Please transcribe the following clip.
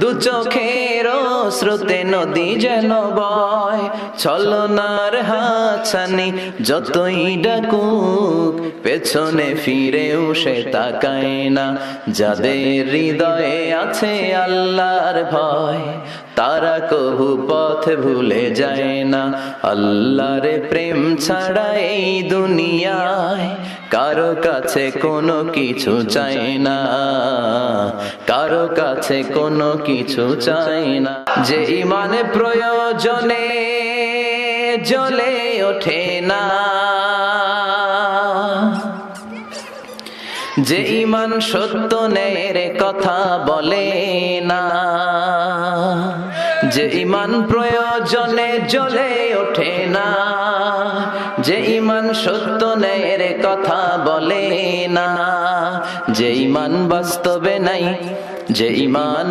দু চোখের স্রোতে নদী যেন বয়, ছলনার হাছানি যতই ডাকুক, পেছনে ফিরেও সে তাকায় না। যাদের হৃদয়ে আছে আল্লাহর ভয়, তারা কহু পথ ভুলে যায় না। আল্লাহর প্রেম ছাড়া এই দুনিয়ায় কারও কাছে কোনো কিছু চাই না। কাছে কোনো কিছু চাই না। যে ইমানে প্রয়োজনে জ্বলে ওঠে না। যে ইমান সত্য নের কথা বলে না। যে ইমান প্রয়োজনে জ্বলে ওঠে না। যে ইমান সত্য নের কথা বলে না। যে ইমান বাস্তবে নাই যে ইমান